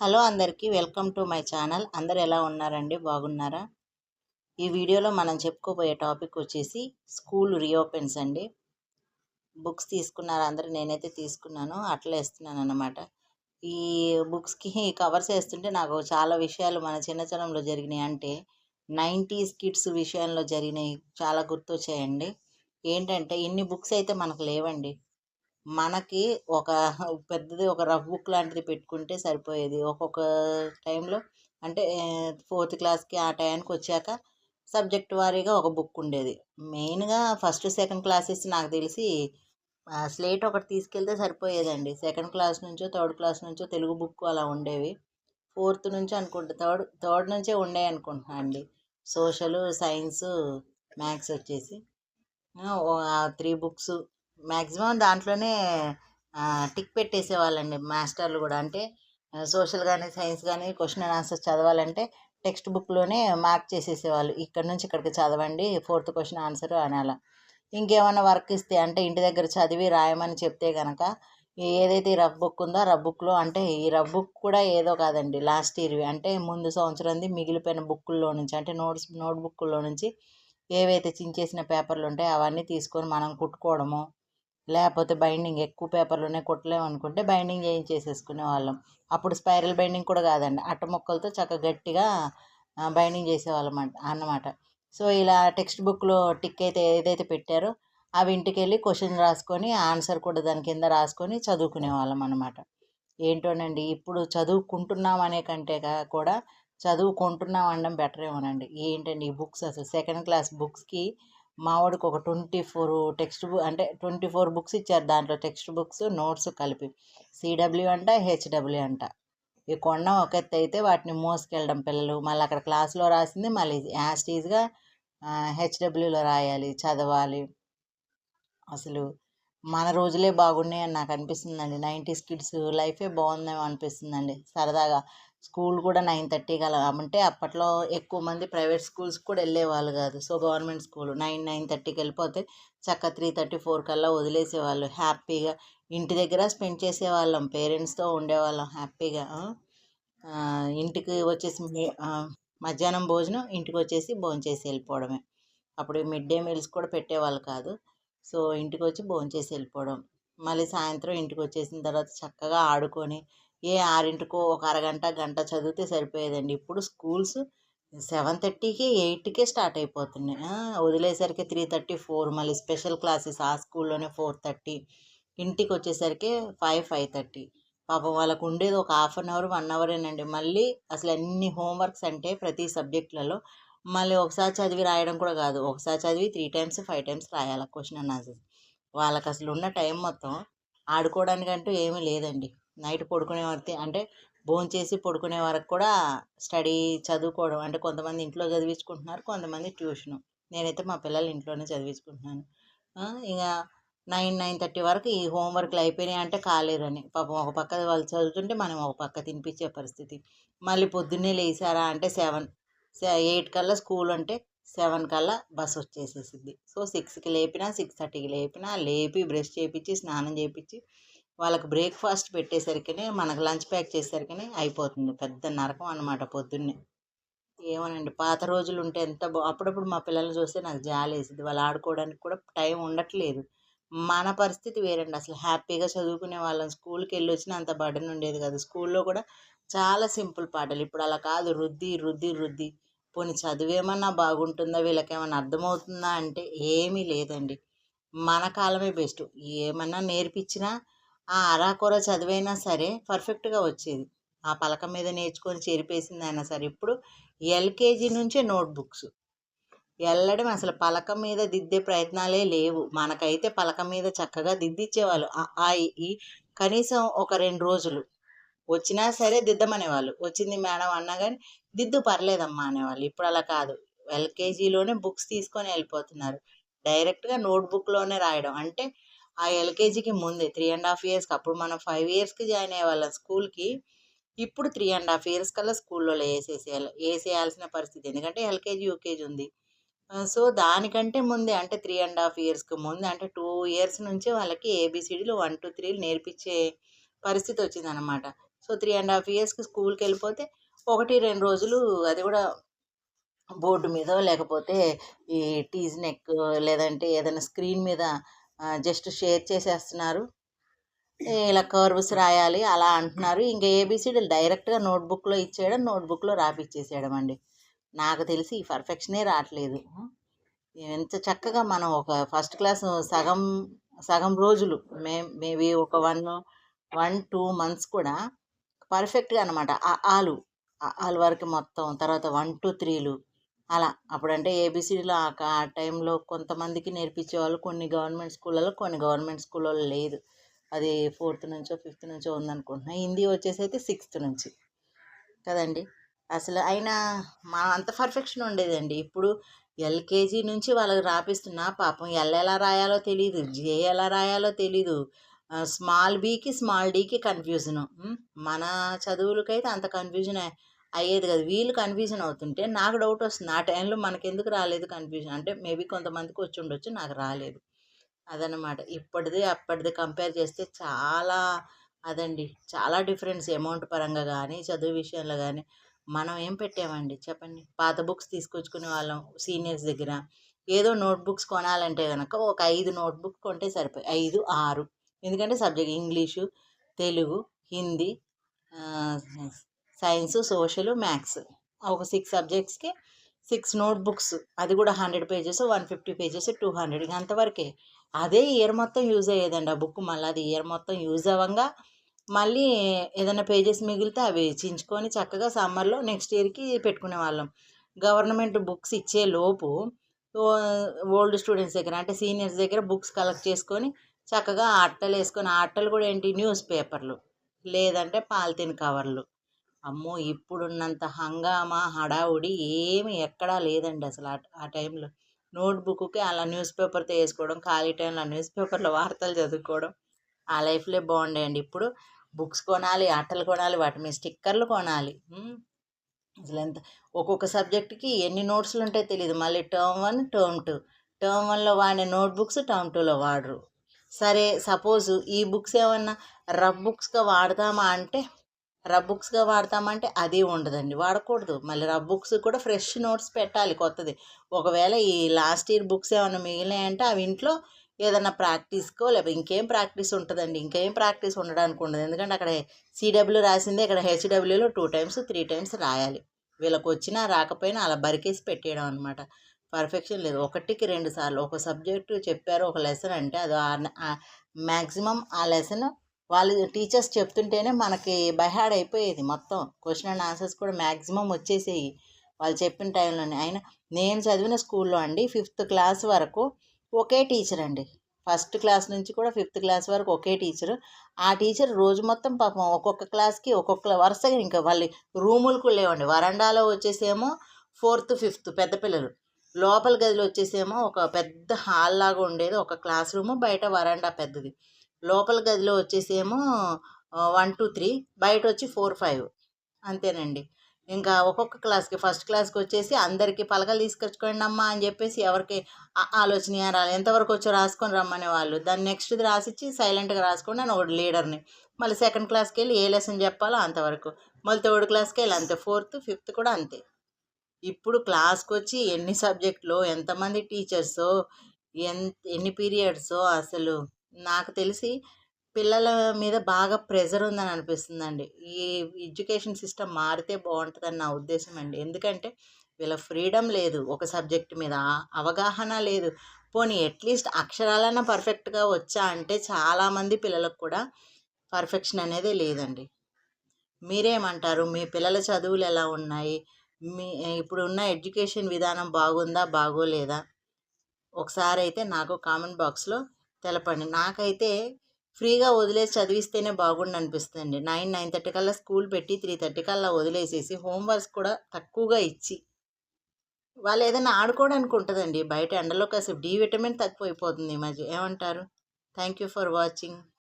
Hello అందరికీ welcome to my channel. అందరు ఎలా ఉన్నారండి? బాగున్నారా? ఈ వీడియోలో మనం చెప్పుకోబోయే టాపిక్ వచ్చేసి స్కూల్ రీఓపెన్స్ అండి. బుక్స్ తీసుకున్నారు అందరూ నేనైతే తీసుకున్నాను అట్లా వేస్తున్నాను అనమాట ఈ బుక్స్కి కవర్స్ వేస్తుంటే నాకు చాలా విషయాలు మన చిన్నతనంలో జరిగినాయి. అంటే నైంటీస్ కిడ్స్ విషయంలో జరిగినాయి చాలా గుర్తొచ్చాయండి. ఏంటంటే ఇన్ని బుక్స్ అయితే మనకు లేవండి. మనకి ఒక పెద్దది ఒక రఫ్ బుక్ లాంటిది పెట్టుకుంటే సరిపోయేది. ఒక్కొక్క టైంలో అంటే ఫోర్త్ క్లాస్కి ఆ టైంకి వచ్చాక సబ్జెక్ట్ వారీగా ఒక బుక్ ఉండేది. మెయిన్గా ఫస్ట్ సెకండ్ క్లాసెస్ నాకు తెలిసి స్లేట్ ఒకటి తీసుకెళ్తే సరిపోయేదండి. సెకండ్ క్లాస్ నుంచో థర్డ్ క్లాస్ నుంచో తెలుగు బుక్ అలా ఉండేవి. ఫోర్త్ నుంచి అనుకుంటా థర్డ్ థర్డ్ నుంచే ఉండే అనుకుంటున్నా అండి. సోషల్ సైన్స్ మ్యాథ్స్ వచ్చేసి. త్రీ బుక్స్ మ్యాక్సిమం దాంట్లోనే టిక్ పెట్టేసేవాళ్ళండి మాస్టర్లు కూడా. అంటే సోషల్ కానీ సైన్స్ కానీ క్వశ్చన్ అండ్ ఆన్సర్స్ చదవాలంటే టెక్స్ట్ బుక్లోనే మార్క్ చేసేసేవాళ్ళు. ఇక్కడ నుంచి ఇక్కడికి చదవండి ఫోర్త్ క్వశ్చన్ ఆన్సర్ అని అలా ఇంకేమైనా వర్క్ ఇస్తే అంటే ఇంటి దగ్గర చదివి రాయమని చెప్తే కనుక ఏదైతే ఈ రఫ్ బుక్ ఉందో రఫ్ బుక్లో అంటే ఈ రఫ్ బుక్ కూడా ఏదో కాదండి లాస్ట్ ఇయర్వి. అంటే ముందు సంవత్సరంది మిగిలిపోయిన బుక్కుల్లో నుంచి అంటే నోట్స్ నోట్ బుక్కుల్లో నుంచి ఏవైతే చించేసిన పేపర్లు ఉంటాయో అవన్నీ తీసుకొని మనం కుట్టుకోవడము లేకపోతే బైండింగ్ ఎక్కువ పేపర్లోనే కుట్టలేము అనుకుంటే బైండింగ్ చేయించేసేసుకునే వాళ్ళం. అప్పుడు స్పైరల్ బైండింగ్ కూడా కాదండి. అట్ట మొక్కలతో చక్కగా గట్టిగా బైండింగ్ చేసేవాళ్ళం అన్నమాట. సో ఇలా టెక్స్ట్ బుక్లో టిక్ అయితే ఏదైతే పెట్టారో అవి ఇంటికి వెళ్ళి క్వశ్చన్ రాసుకొని ఆన్సర్ కూడా దాని కింద రాసుకొని చదువుకునే వాళ్ళం అనమాట ఏంటోనండి ఇప్పుడు చదువుకుంటున్నాం అనే కంటే కూడా చదువుకుంటున్నాం అనడం బెటర్ ఏమోనండి ఏంటండి ఈ బుక్స్ అసలు? సెకండ్ క్లాస్ బుక్స్కి మావాడికి ఒక ట్వంటీ ఫోర్ టెక్స్ట్ బుక్ అంటే ట్వంటీ ఫోర్ బుక్స్ ఇచ్చారు దాంట్లో టెక్స్ట్ బుక్స్ నోట్స్ కలిపి. సిడబ్ల్యూ అంట హెచ్డబ్ల్యూ అంట. ఈ కొండ ఒక ఎత్తు అయితే వాటిని మోసుకెళ్ళడం పిల్లలు. మళ్ళీ అక్కడ క్లాస్లో రాసింది మళ్ళీ యాస్టీజ్గా హెచ్డబ్ల్యూలో రాయాలి చదవాలి. అసలు మన రోజులే బాగున్నాయి అని నాకు అనిపిస్తుందండి. నైంటీస్ కిడ్స్ లైఫే బాగుందేమో అనిపిస్తుందండి. సరదాగా స్కూల్ కూడా నైన్ థర్టీకి అలా అంటే అప్పట్లో ఎక్కువ మంది ప్రైవేట్ స్కూల్స్ కూడా వెళ్ళేవాళ్ళు కాదు. So government school nine nine థర్టీకి వెళ్ళిపోతే చక్క త్రీ థర్టీ ఫోర్ కల్లా వదిలేసేవాళ్ళు. హ్యాపీగా ఇంటి దగ్గర స్పెండ్ చేసేవాళ్ళం పేరెంట్స్తో ఉండేవాళ్ళం హ్యాపీగా. ఇంటికి వచ్చేసి మధ్యాహ్నం భోజనం ఇంటికి వచ్చేసి భోంచేసి వెళ్ళిపోవడమే. అప్పుడు మిడ్ డే మీల్స్ కూడా పెట్టేవాళ్ళు కాదు. సో ఇంటికి వచ్చి భోంచేసి వెళ్ళిపోవడం. మళ్ళీ సాయంత్రం ఇంటికి వచ్చేసిన తర్వాత చక్కగా ఆడుకొని ఏ ఆరింటికో ఒక అరగంట గంట చదివితే సరిపోయేదండి. ఇప్పుడు స్కూల్స్ సెవెన్ థర్టీకి ఎయిట్కే స్టార్ట్ అయిపోతున్నాయి. వదిలేసరికి త్రీ థర్టీ ఫోర్ మళ్ళీ స్పెషల్ క్లాసెస్ ఆ స్కూల్లోనే ఫోర్ థర్టీ. ఇంటికి వచ్చేసరికి ఫైవ్ ఫైవ్ థర్టీ. పాపం వాళ్ళకు ఉండేది ఒక హాఫ్ అన్ అవర్ వన్ అవరేనండి. మళ్ళీ అసలు అన్ని హోంవర్క్స్ అంటే ప్రతి సబ్జెక్టులలో మళ్ళీ ఒకసారి చదివి రాయడం కూడా కాదు. ఒకసారి చదివి త్రీ టైమ్స్ ఫైవ్ టైమ్స్ రాయాలి క్వశ్చన్ అన్నది వాళ్ళకి అసలు ఉన్న టైం మొత్తం ఆడుకోవడానికంటూ ఏమీ లేదండి. నైట్ పడుకునే వరకు అంటే భోంచేసి పడుకునే వరకు కూడా స్టడీ చదువుకోవడం అంటే కొంతమంది ఇంట్లో చదివించుకుంటున్నారు కొంతమంది ట్యూషను. నేనైతే మా పిల్లలు ఇంట్లోనే చదివించుకుంటున్నాను. ఇక నైన్ నైన్ థర్టీ వరకు ఈ హోంవర్క్లు అయిపోయినాయి అంటే కాలేదని. పాపం ఒక పక్క వాళ్ళు చదువుతుంటే మనం ఒక పక్క తినిపించే పరిస్థితి. మళ్ళీ పొద్దున్నే లేసారా అంటే సెవెన్ ఎయిట్ కల్లా స్కూల్ అంటే సెవెన్ కల్లా బస్ వచ్చేసేసింది. సో సిక్స్కి లేపినా సిక్స్ థర్టీకి లేపినా లేపి బ్రష్ చేయించి స్నానం చేయించి వాళ్ళకి బ్రేక్ఫాస్ట్ పెట్టేసరికినే మనకు లంచ్ ప్యాక్ చేసేసరికినే అయిపోతుంది. పెద్ద నరకం అనమాట పొద్దున్నే. ఏమోనండి పాత రోజులు ఉంటే ఎంత బా అప్పుడప్పుడు మా పిల్లల్ని చూస్తే నాకు జాలి వేసింది వాళ్ళు ఆడుకోవడానికి కూడా టైం ఉండట్లేదు. మన పరిస్థితి వేరండి. అసలు హ్యాపీగా చదువుకునే వాళ్ళం. స్కూల్కి వెళ్ళి వచ్చిన అంత బర్డన్ ఉండేది కాదు. స్కూల్లో కూడా చాలా సింపుల్ పాటలు. ఇప్పుడు అలా కాదు. రుద్ది రుద్ది రుద్ది. పోనీ చదివేమన్నా బాగుంటుందా? వీళ్ళకేమన్నా అర్థమవుతుందా? అంటే ఏమీ లేదండి. మన కాలమే బెస్ట్. ఏమన్నా నేర్పించినా ఆ అరాకొర చదివైనా సరే పర్ఫెక్ట్గా వచ్చేది. ఆ పలక మీద నేర్చుకొని చెరిపేసింది అయినా సరే. ఇప్పుడు ఎల్కేజీ నుంచే నోట్బుక్స్. వెళ్ళడం అసలు పలక మీద దిద్దే ప్రయత్నాలే లేవు. మనకైతే పలక మీద చక్కగా దిద్దిచ్చేవాళ్ళు. ఆ ఈ కనీసం ఒక రెండు రోజులు వచ్చినా సరే దిద్దమనేవాళ్ళు. వచ్చింది మేడం అన్నా కానీ దిద్దు పర్లేదమ్మా అనేవాళ్ళు. ఇప్పుడు అలా కాదు. ఎల్కేజీలోనే బుక్స్ తీసుకొని వెళ్ళిపోతున్నారు. డైరెక్ట్గా నోట్బుక్లోనే రాయడం. అంటే ఆ ఎల్కేజీకి ముందే త్రీ అండ్ హాఫ్ ఇయర్స్కి అప్పుడు మనం ఫైవ్ ఇయర్స్కి జాయిన్ అయ్యే వాళ్ళం స్కూల్కి ఇప్పుడు త్రీ అండ్ హాఫ్ ఇయర్స్ కల్లా స్కూల్లో వేసేసేయాలి వేసేయాల్సిన పరిస్థితి. ఎందుకంటే ఎల్కేజీ యూకేజీ ఉంది. సో దానికంటే ముందే అంటే త్రీ అండ్ హాఫ్ ఇయర్స్కి ముందే అంటే టూ ఇయర్స్ నుంచే వాళ్ళకి ఏబిసిడీలు వన్ టూ త్రీలు నేర్పించే పరిస్థితి వచ్చిందనమాట సో త్రీ అండ్ హాఫ్ ఇయర్స్కి స్కూల్కి వెళ్ళిపోతే ఒకటి రెండు రోజులు అది కూడా బోర్డు మీద లేకపోతే ఈ టీజ్ నెక్ లేదంటే ఏదైనా స్క్రీన్ మీద జస్ట్ షేర్ చేసేస్తున్నారు. ఇలా కర్వ్స్ రాయాలి అలా అంటున్నారు. ఇంకా ఏబిసిడీలు డైరెక్ట్గా నోట్బుక్లో ఇచ్చేయడం నోట్బుక్లో రాపిచ్చేసేయడం అండి. నాకు తెలిసి ఈ పర్ఫెక్షనే రావట్లేదు. ఎంత చక్కగా మనం ఒక ఫస్ట్ క్లాస్ సగం సగం రోజులు మే మేబీ ఒక వన్ వన్ టూ మంత్స్ కూడా పర్ఫెక్ట్గా అనమాట ఆలు ఆలు వరకు మొత్తం తర్వాత వన్ టూ త్రీలు అలా. అప్పుడంటే ఏబిసిడీలో ఆ టైంలో కొంతమందికి నేర్పించేవాళ్ళు కొన్ని గవర్నమెంట్ స్కూళ్ళలో కొన్ని గవర్నమెంట్ స్కూళ్ళలో లేదు. అది ఫోర్త్ నుంచో ఫిఫ్త్ నుంచో ఉందనుకుంటున్నా. హిందీ వచ్చేసి అయితే సిక్స్త్ నుంచి. కదండి? అసలు అయినా మా అంత పర్ఫెక్షన్ ఉండేదండి. ఇప్పుడు ఎల్కేజీ నుంచి వాళ్ళకి రాపిస్తున్నా పాపం ఎల్ ఎలా రాయాలో తెలియదు జే ఎలా రాయాలో తెలీదు. స్మాల్ బీకి స్మాల్ డీకి కన్ఫ్యూజను. మన చదువులకైతే అంత కన్ఫ్యూజన్. అయ్యేది కదా. వీళ్ళు కన్ఫ్యూజన్ అవుతుంటే నాకు డౌట్ వస్తుంది. ఆ టైంలో మనకెందుకు రాలేదు కన్ఫ్యూజన్ అంటే మేబీ కొంతమందికి వచ్చి ఉండొచ్చు నాకు రాలేదు. అదనమాట ఇప్పటిది అప్పటిది కంపేర్ చేస్తే చాలా అదండి. చాలా డిఫరెన్స్ అమౌంట్ పరంగా కానీ చదువు విషయంలో కానీ మనం ఏం పెట్టామండి? చెప్పండి. పాత బుక్స్ తీసుకొచ్చుకునే వాళ్ళం సీనియర్స్ దగ్గర. ఏదో నోట్బుక్స్ కొనాలంటే కనుక ఒక ఐదు నోట్బుక్ కొంటే సరిపోయి ఐదు ఆరు. ఎందుకంటే subject English Telugu Hindi science social maths. ఒక సిక్స్ సబ్జెక్ట్స్కి సిక్స్ నోట్బుక్స్ అది కూడా hundred pages one fifty pages two hundred అంతవరకే. అదే ఇయర్ మొత్తం యూజ్ అయ్యేదండి ఆ బుక్. మళ్ళీ అది ఇయర్ మొత్తం యూజ్ అవ్వంగా మళ్ళీ ఏదైనా పేజెస్ మిగిలితే అవి చించుకొని చక్కగా సమ్మర్లో నెక్స్ట్ ఇయర్కి పెట్టుకునే వాళ్ళం. గవర్నమెంట్ బుక్స్ ఇచ్చే లోపు ఓల్డ్ స్టూడెంట్స్ దగ్గర అంటే సీనియర్స్ దగ్గర బుక్స్ కలెక్ట్ చేసుకొని చక్కగా అట్టలు వేసుకొని ఆ అట్టలు కూడా ఏంటి? న్యూస్ పేపర్లు. లేదంటే పాలిథిన్ కవర్లు. అమ్మో! ఇప్పుడున్నంత హంగామా హడావుడి ఏమి ఎక్కడా లేదండి అసలు ఆ టైంలో. నోట్బుక్కి అలా న్యూస్ పేపర్తో వేసుకోవడం ఖాళీ టైంలో న్యూస్ పేపర్లో వార్తలు చదువుకోవడం ఆ లైఫ్లే బాగుండేయండి. ఇప్పుడు బుక్స్ కొనాలి అట్టలు కొనాలి వాటి మీద స్టిక్కర్లు కొనాలి. అసలు ఎంత ఒక్కొక్క సబ్జెక్టుకి ఎన్ని నోట్స్లు ఉంటాయో తెలియదు మళ్ళీ term one term two. Term వన్లో వాడే నోట్బుక్స్ టర్మ్ టూలో వాడరు. సరే సపోజ్ ఈ బుక్స్ ఏమన్నా రఫ్ బుక్స్గా వాడతామా అంటే రబ్ బుక్స్గా వాడతామంటే అది ఉండదండి. వాడకూడదు. మళ్ళీ రబ్ బుక్స్ కూడా ఫ్రెష్ నోట్స్ పెట్టాలి కొత్తది. ఒకవేళ ఈ లాస్ట్ ఇయర్ బుక్స్ ఏమైనా మిగిలినాయంటే అవి ఇంట్లో ఏదైనా ప్రాక్టీస్కో లేకపోతే ఇంకేం ప్రాక్టీస్ ఉంటుందండి. ఇంకేం ప్రాక్టీస్ ఉండడానికి ఉండదు. ఎందుకంటే అక్కడ సిడబ్ల్యూ రాసింది ఇక్కడ హెచ్డబ్ల్యూలో టూ టైమ్స్ త్రీ టైమ్స్ రాయాలి. వీళ్ళకి వచ్చినా రాకపోయినా అలా బరికేసి పెట్టేయడం అనమాట పర్ఫెక్షన్ లేదు. ఒకటికి రెండు సార్లు ఒక సబ్జెక్టు చెప్పారు ఒక లెసన్ అంటే అది మ్యాక్సిమం ఆ లెసన్ వాళ్ళు టీచర్స్ చెప్తుంటేనే మనకి బైహాడ్ అయిపోయేది మొత్తం. క్వశ్చన్ అండ్ ఆన్సర్స్ కూడా మ్యాక్సిమం వచ్చేసేవి వాళ్ళు చెప్పిన టైంలోనే. అయినా నేను చదివిన స్కూల్లో అండి ఫిఫ్త్ క్లాస్ వరకు ఒకే టీచర్ అండి. ఫస్ట్ క్లాస్ నుంచి కూడా ఫిఫ్త్ క్లాస్ వరకు ఒకే టీచర్. ఆ టీచర్ రోజు మొత్తం పాపం ఒక్కొక్క క్లాస్కి ఒక్కొక్క వరుసగా ఇంకా వాళ్ళు రూములకు లేవండి. వరండాలో వచ్చేసేమో ఫోర్త్ ఫిఫ్త్ పెద్ద పిల్లలు. లోపల గదిలో వచ్చేసేమో ఒక పెద్ద హాల్ లాగా ఉండేది. ఒక క్లాస్ రూము బయట వరండా పెద్దది. లోపల గదిలో వచ్చేసేమో వన్ టూ త్రీ బయట వచ్చి ఫోర్ ఫైవ్. అంతేనండి. ఇంకా ఒక్కొక్క క్లాస్కి ఫస్ట్ క్లాస్కి వచ్చేసి అందరికీ పలకలు తీసుకొచ్చుకోండి అమ్మా అని చెప్పేసి ఎవరికి ఆలోచన రాలి. ఎంతవరకు వచ్చో రాసుకొని రమ్మనే వాళ్ళు. దాన్ని నెక్స్ట్ది రాసిచ్చి సైలెంట్గా రాసుకోండి అని ఒక లీడర్ని. మళ్ళీ సెకండ్ క్లాస్కి వెళ్ళి ఏ లెసన్ చెప్పాలో అంతవరకు మళ్ళీ థర్డ్ క్లాస్కి వెళ్ళి అంతే. ఫోర్త్ ఫిఫ్త్ కూడా అంతే. ఇప్పుడు క్లాస్కి వచ్చి ఎన్ని సబ్జెక్టులు ఎంతమంది టీచర్సో ఎంత ఎన్ని పీరియడ్సో అసలు నాకు తెలిసి పిల్లల మీద బాగా ప్రెజర్ ఉందని అనిపిస్తుందండి. ఈ ఎడ్యుకేషన్ సిస్టమ్ మారితే బాగుంటుందని నా ఉద్దేశం అండి. ఎందుకంటే వీళ్ళ ఫ్రీడమ్ లేదు ఒక సబ్జెక్ట్ మీద అవగాహన లేదు. పోనీ అట్లీస్ట్ అక్షరాలన్నా పర్ఫెక్ట్గా వచ్చా అంటే చాలామంది పిల్లలకు కూడా పర్ఫెక్షన్ అనేది లేదండి. మీరేమంటారు? మీ పిల్లల చదువులు ఎలా ఉన్నాయి? మీ ఇప్పుడు ఉన్న ఎడ్యుకేషన్ విధానం బాగుందా బాగోలేదా? ఒకసారి అయితే నాకు కామెంట్ బాక్స్లో తెలపండి నాకైతే ఫ్రీగా వదిలేసి చదివిస్తేనే బాగుండు అనిపిస్తుందండి నైన్ నైన్ థర్టీ కల్లా స్కూల్ పెట్టి త్రీ థర్టీ కల్లా వదిలేసేసి హోంవర్క్స్ కూడా తక్కువగా ఇచ్చి. వాళ్ళు ఏదైనా ఆడుకోవడానికి ఉంటుందండి. బయట ఎండలో కాసేపు డి విటమిన్ తక్కువైపోతుంది అయిపోతుంది మధ్య. ఏమంటారు? Thank you for watching.